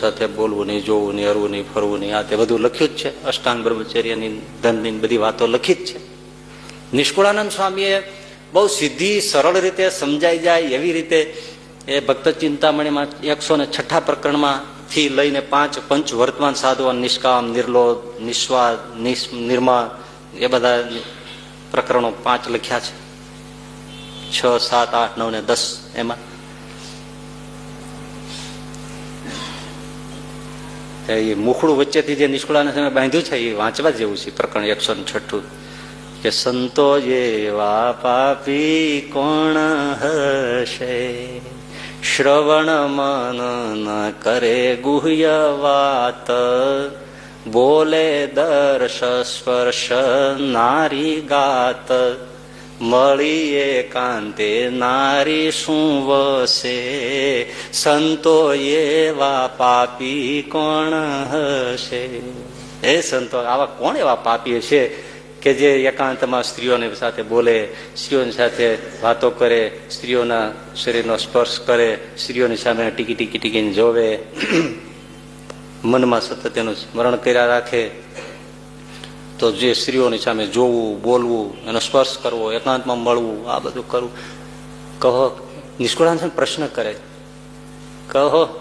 સાથે બોલવું નહીં, જોવું નહીં, હરવું નહીં, ફરવું નહીં, આ તે બધું લખ્યું જ છે. અષ્ટાંગ બ્રહ્મચર્યની ધનની બધી વાતો લખી જ છે. નિષ્કુળાનંદ સ્વામીએ બહુ સીધી, સરળ રીતે સમજાઈ જાય એવી રીતે એ ભક્ત ચિંતામણીમાં એકસો ને છઠ્ઠા પ્રકરણમાં થી લઈને પાંચ પંચ વર્તમાન સાધુ નિષ્કામ નિર્લોધ નિસ્વાદ નિસ નિર્મા એ બધા પ્રકરણો પાંચ લખ્યા છે. છ, સાત, આઠ, નવ ને દસ એમાં. એ મુખડું વચ્ચેથી જે નિષ્કુળાને તમે બાંધ્યું છે, એ વાંચવા જેવું છે, પ્રકરણ એકસો છઠ્ઠું. કે સંતો જેવા પાપી કોણ હશે? શ્રવણ મન ન કરે ગુહ્ય વાત. બોલે દર્શ સ્પર્શ નારી ગાત. મળી એકાંતે નારી શું વસે? સંતો એવા પાપી કોણ હશે? એ સંતો, આવા કોણ એવા પાપી છે કે જે એકાંતમાં સ્ત્રીઓની સાથે બોલે, સ્ત્રીઓની સાથે વાતો કરે, સ્ત્રીઓના શરીરનો સ્પર્શ કરે, સ્ત્રીઓની સામે ટીકી ટીકી ટીકીને જોવે? મનમાં સતત એનું સ્મરણ કર્યા રાખે તો જે સ્ત્રીઓની સામે જોવું, બોલવું, એનો સ્પર્શ કરવો, એકાંતમાં મળવું, આ બધું કરવું. કહો નિષ્કુળાંશ પ્રશ્ન કરે. કહો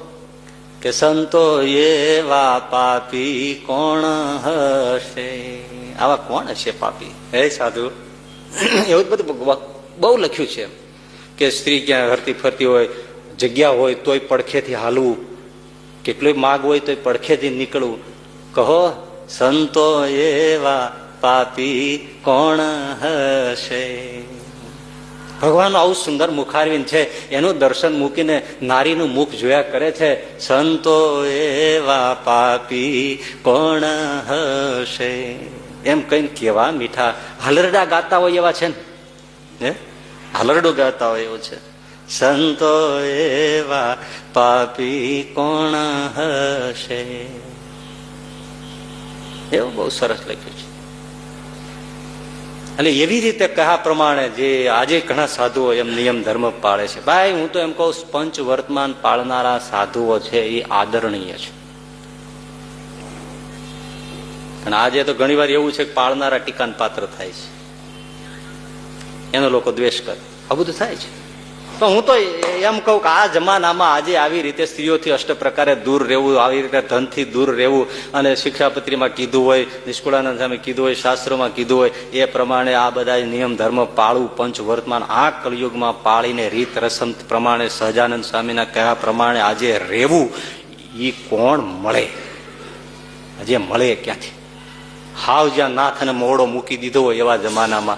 કે સંતો એવા પાપી કોણ હશે? આવા કોણ હશે પાપી? હે સાધુ? એવું જ બધું બહુ લખ્યું છે કે સ્ત્રી ક્યાં હરતી ફરતી હોય, જગ્યા હોય તોય પડખેથી હાલવું. કેટલું માગ હોય તોય પડખેથી નીકળવું. કહો સંતો એવા પાપી કોણ હશે? ભગવાન આવું સુંદર મુખારવીન છે. એનું દર્શન મૂકીને નારીનું મુખ જોયા કરે છે. સંતો એવા પાપી કોણ હશે? એમ કઈ કેવા મીઠા હલરડા ગાતા હોય એવા છે ને. હલરડું ગાતા હોય એવું છે. સંતો એવા પાપી કોણ હશે? એવું બહુ સરસ લખ્યું છે. અને એવી રીતે કહ્યા પ્રમાણે જે આજે ઘણા સાધુઓ એમ નિયમ ધર્મ પાળે છે. ભાઈ, હું તો એમ કહું, પંચ વર્તમાન પાળનારા સાધુઓ છે, એ આદરણીય છે. અને આજે તો ઘણી વાર એવું છે કે પાળનારા ટીકાન પાત્ર થાય છે. એનો લોકો દ્વેષ કરે. આ બધું થાય છે. તો હું તો એમ કહું કે આ જમાનામાં આજે આવી રીતે સ્ત્રીઓથી અષ્ટ પ્રકારે દૂર રહેવું, આવી રીતે ધનથી દૂર રહેવું અને શિક્ષાપત્રીમાં કીધું હોય, નિષ્કુળાનંદ સામે કીધું હોય, શાસ્ત્રોમાં કીધું હોય, એ પ્રમાણે આ બધા નિયમ, ધર્મ, પાળવું, પંચ, વર્તમાન, આ કલયુગમાં પાળીને રીત રસમ પ્રમાણે, સહજાનંદ સ્વામીના કયા પ્રમાણે આજે રહેવું એ કોણ મળે? આજે મળે ક્યાંથી? હાવ જ્યાં નાથ અને મોડો મૂકી દીધો હોય એવા જમાનામાં.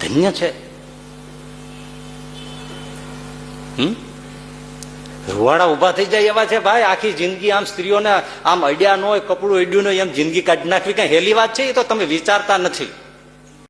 ધન્ય છે. રૂવાડા ઊભા થઈ જાય એવા છે, ભાઈ, આખી જિંદગી આમ સ્ત્રીઓને આમ અડ્યા ન હોય, કપડું અડ્યું ન હોય, એમ જિંદગી કાઢી નાખવી, કઈ હેલી વાત છે એ તો તમે વિચારતા નથી.